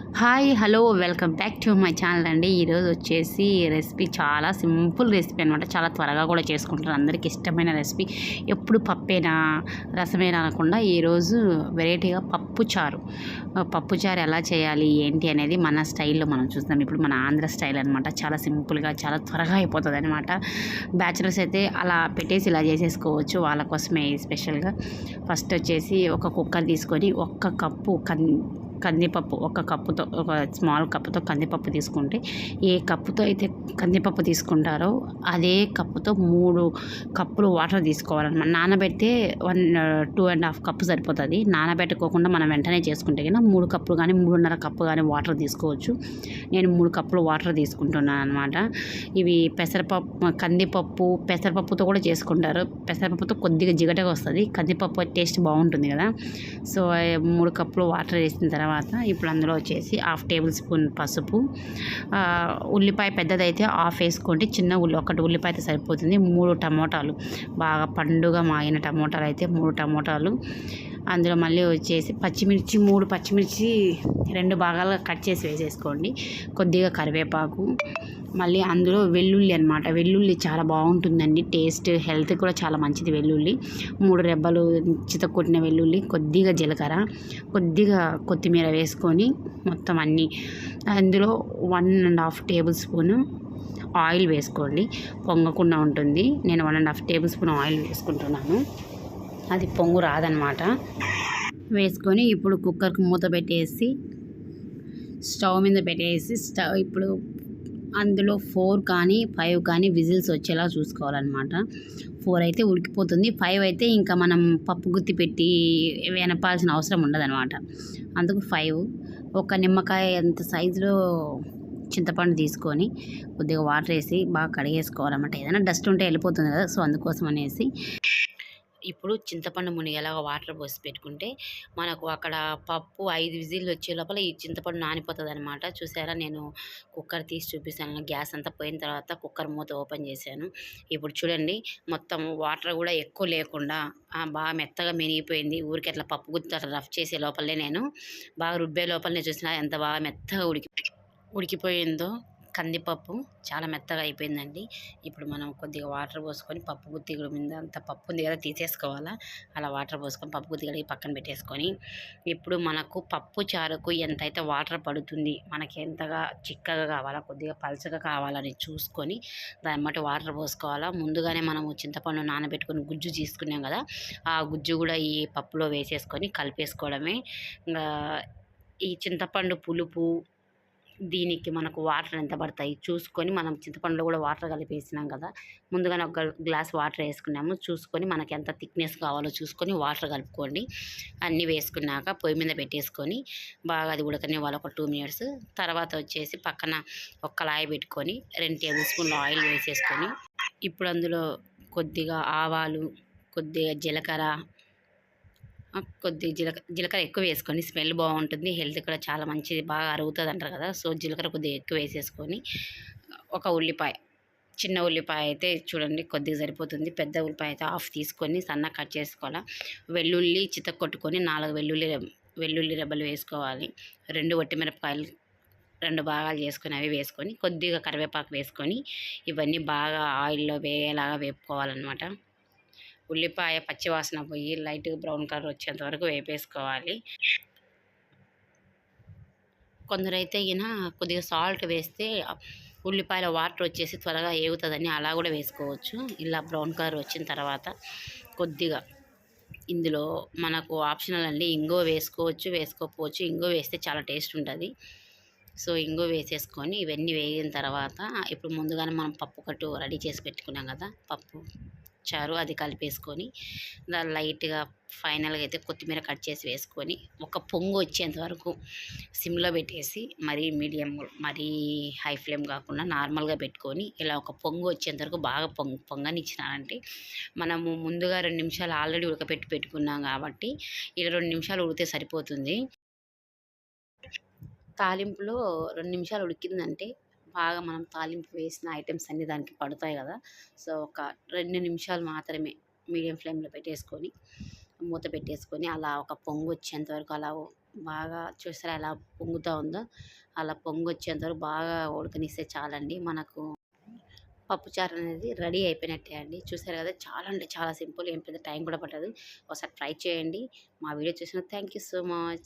Hi hello welcome back to my channel అండి. ఈరోజు వచ్చేసి రెసిపీ చాలా సింపుల్ రెసిపీ అనమాట చాలా త్వరగా కూడా చేసుకుంటారు. అందరికి ఇష్టమైన రెసిపీ. ఎప్పుడు పప్పేనా రసమేనా అనకుండా ఈరోజు వెరైటీగా పప్పు చారు. పప్పు చారు ఎలా చేయాలి ఏంటి అనేది మన స్టైల్లో మనం చూస్తాం ఇప్పుడు మన ఆంధ్ర స్టైల్ అనమాట చాలా సింపుల్గా చాలా త్వరగా అయిపోతుంది అనమాట బ్యాచులర్స్ అయితే అలా పెట్టేసి ఇలా చేసేసుకోవచ్చు. వాళ్ళ కోసమే స్పెషల్గా. ఫస్ట్ వచ్చేసి ఒక కుక్కర్ తీసుకొని ఒక్క కప్పు కన్ కందిపప్పు ఒక కప్పుతో ఒక స్మాల్ కప్పుతో కందిపప్పు తీసుకుంటే ఏ కప్పుతో అయితే కందిపప్పు తీసుకుంటారో అదే కప్పుతో మూడు కప్పులు వాటర్ తీసుకోవాలన్నమాట నానబెడితే one two and half cup సరిపోతుంది. నానబెట్టుకోకుండా మనం వెంటనే చేసుకుంటే కన్నా మూడు కప్పులు కానీ మూడున్నర కప్పు కానీ వాటర్ తీసుకోవచ్చు. నేను మూడు కప్పులు వాటర్ తీసుకుంటున్నాను అనమాట ఇవి పెసరపప్పు కందిపప్పు పెసరపప్పుతో కూడా చేసుకుంటారు. పెసరపప్పుతో కొద్దిగా జిగటగా వస్తుంది. కందిపప్పు టేస్ట్ బాగుంటుంది కదా. సో మూడు కప్పులు వాటర్ వేసిన తర్వాత తర్వాత ఇప్పుడు అందులో వచ్చేసి హాఫ్ టేబుల్ స్పూన్ పసుపు ఉల్లిపాయ పెద్దదైతే హాఫ్ వేసుకోండి. చిన్న ఉల్లి ఒకటి ఉల్లిపాయ అయితే సరిపోతుంది. మూడు టమోటాలు బాగా పండుగ మాగిన టమోటాలు అయితే మూడు టమోటాలు. అందులో మళ్ళీ వచ్చేసి పచ్చిమిర్చి మూడు పచ్చిమిర్చి రెండు భాగాలుగా కట్ చేసి వేసేసుకోండి. కొద్దిగా కరివేపాకు మళ్ళీ అందులో వెల్లుల్లి అనమాట వెల్లుల్లి చాలా బాగుంటుందండి. టేస్ట్ హెల్త్ కూడా చాలా మంచిది వెల్లుల్లి. మూడు రెబ్బలు చితకొట్టిన వెల్లుల్లి కొద్దిగా జీలకర్ర కొద్దిగా కొత్తిమీర వేసుకొని మొత్తం అన్నీ. అందులో one and half tablespoon oil వేసుకోండి. పొంగకుండా ఉంటుంది. నేను one and half tablespoon oil వేసుకుంటున్నాను. అది పొంగు రాదనమాట. వేసుకొని ఇప్పుడు కుక్కర్కి మూత పెట్టేసి స్టవ్ మీద పెట్టేసి స్టవ్ ఇప్పుడు అందులో ఫోర్ కానీ ఫైవ్ కానీ విజిల్స్ వచ్చేలా చూసుకోవాలన్నమాట ఫోర్ అయితే ఉడికిపోతుంది. ఫైవ్ అయితే ఇంకా మనం పప్పు గుత్తి పెట్టి వెనపాల్సిన అవసరం ఉండదన్నమాట అందుకు ఫైవ్. ఒక నిమ్మకాయ అంత సైజులో చింతపండు తీసుకొని కొద్దిగా వాటర్ వేసి బాగా కడిగేసుకోవాలన్నమాట. ఏదైనా డస్ట్ ఉంటే వెళ్ళిపోతుంది కదా సో అందుకోసం అనేసి ఇప్పుడు చింతపండు మునిగేలాగా వాటర్ పోసి పెట్టుకుంటే మనకు అక్కడ పప్పు ఐదు విజిల్లు వచ్చే లోపల ఈ చింతపండు నానిపోతుంది అనమాట చూసారా? నేను కుక్కర్ తీసి చూపిస్తాను. గ్యాస్ అంతా పోయిన తర్వాత కుక్కర్ మూత ఓపెన్ చేశాను. ఇప్పుడు చూడండి మొత్తం వాటర్ కూడా ఎక్కువ లేకుండా బాగా మెత్తగా మెనిగిపోయింది. ఊరికి అట్లా పప్పు గుర్తు అట్లా రఫ్ చేసే లోపలే నేను బాగా రుబ్బే లోపలనే చూసిన ఎంత బాగా మెత్తగా ఉడికి ఉడికిపోయిందో. కందిపప్పు చాలా మెత్తగా అయిపోయిందండి. ఇప్పుడు మనం కొద్దిగా వాటర్ పోసుకొని పప్పు గుత్తి మీద అంత పప్పు ఉంది కదా తీసేసుకోవాలా? అలా వాటర్ పోసుకొని పప్పు గుత్తిగడికి పక్కన పెట్టేసుకొని ఇప్పుడు మనకు పప్పు చారుకు ఎంతైతే వాటర్ పడుతుంది మనకి ఎంతగా చిక్కగా కావాలా కొద్దిగా పలచగా కావాలని చూసుకొని దాన్ని బట్టి వాటర్ పోసుకోవాలా. ముందుగానే మనము చింతపండు నానబెట్టుకొని గుజ్జు తీసుకున్నాం కదా ఆ గుజ్జు కూడా ఈ పప్పులో వేసేసుకొని కలిపేసుకోవడమే. ఇంకా ఈ చింతపండు పులుపు దీనికి మనకు వాటర్ ఎంత పడతాయి? చూసుకొని మనం చింతపండులో కూడా వాటర్ కలిపేసినాం కదా ముందుగానే ఒక గ్లాస్ వాటర్ వేసుకున్నాము. చూసుకొని మనకి ఎంత థిక్నెస్ కావాలో చూసుకొని వాటర్ కలుపుకోండి అన్నీ వేసుకున్నాక పొయ్యి మీద పెట్టేసుకొని బాగా అది ఉడకనివ్వాలి ఒక టూ మినిట్స్. తర్వాత వచ్చేసి పక్కన ఒక కళాయి పెట్టుకొని రెండు టేబుల్ స్పూన్లు ఆయిల్ వేసేసుకొని ఇప్పుడు అందులో కొద్దిగా ఆవాలు కొద్దిగా జీలకర్ర కొద్ది కొద్దిగా జీలకర్ర జీలకర్ర ఎక్కువ వేసుకొని స్మెల్ బాగుంటుంది హెల్త్ కూడా చాలా మంచిది బాగా అరుగుతుంది అంటారు కదా సో జీలకర్ర కొద్దిగా ఎక్కువ వేసేసుకొని ఒక ఉల్లిపాయ చిన్న ఉల్లిపాయ అయితే చూడండి కొద్దిగా సరిపోతుంది పెద్ద ఉల్లిపాయ అయితే హాఫ్ తీసుకొని సన్నగా కట్ చేసుకోవాలి వెల్లుల్లి చితక కొట్టుకొని నాలుగు వెల్లుల్లి వెల్లుల్లి రెబ్బలు వేసుకోవాలి రెండు వట్టిమిరపకాయలు రెండు భాగాలు చేసుకొని అవి వేసుకొని కొద్దిగా కరివేపాకు వేసుకొని ఇవన్నీ బాగా ఆయిల్లో వేయేలాగా వేపుకోవాలన్నమాట. ఉల్లిపాయ పచ్చివాసన పోయి లైట్ బ్రౌన్ కలర్ వచ్చేంత వరకు వేపేసుకోవాలి. కొందరైతే ఈయన కొద్దిగా సాల్ట్ వేస్తే ఉల్లిపాయల వాటర్ వచ్చేసి త్వరగా ఏగుతుందని అలా కూడా వేసుకోవచ్చు. ఇలా బ్రౌన్ కలర్ వచ్చిన తర్వాత కొద్దిగా ఇందులో మనకు ఆప్షనల్ అండి ఇంగో వేసుకోవచ్చు వేసుకోకపోవచ్చు. ఇంగో వేస్తే చాలా టేస్ట్ ఉంటుంది. సో ఇంగో వేసేసుకొని ఇవన్నీ వేగిన తర్వాత ఇప్పుడు ముందుగానే మనం పప్పు కట్టు రెడీ చేసి పెట్టుకున్నాం కదా పప్పు వచ్చారు అది కలిపేసుకొని దాని లైట్గా ఫైనల్గా అయితే కొత్తిమీర కట్ చేసి వేసుకొని ఒక పొంగు వచ్చేంత వరకు సిమ్లో పెట్టేసి మరీ మీడియం మరీ హై ఫ్లేమ్ కాకుండా నార్మల్గా పెట్టుకొని ఇలా ఒక పొంగు వచ్చేంత వరకు బాగా పొంగ పొంగనిచ్చినారంటే మనము ముందుగా రెండు నిమిషాలు ఆల్రెడీ ఉడకపెట్టి పెట్టుకున్నాం కాబట్టి ఇలా రెండు నిమిషాలు ఉడితే సరిపోతుంది. తాలింపులో రెండు నిమిషాలు ఉడికిందంటే బాగా మనం తాలింపు వేసిన ఐటమ్స్ అన్నీ దానికి పడతాయి కదా. సో ఒక రెండు నిమిషాలు మాత్రమే మీడియం ఫ్లేమ్లో పెట్టేసుకొని మూత పెట్టేసుకొని అలా ఒక పొంగు వచ్చేంత వరకు అలా బాగా చూసారా ఎలా పొంగుతూ ఉందో? అలా పొంగు వచ్చేంతవరకు బాగా ఉడకనిస్తే చాలండి. మనకు పప్పుచారు అనేది రెడీ అయిపోయినట్టే అండి. చూసారు కదా చాలా అంటే చాలా సింపుల్ ఏం పెద్ద టైం కూడా పట్టదు. ఒకసారి ట్రై చేయండి. మా వీడియో చూసిన థ్యాంక్ యూ సో మచ్.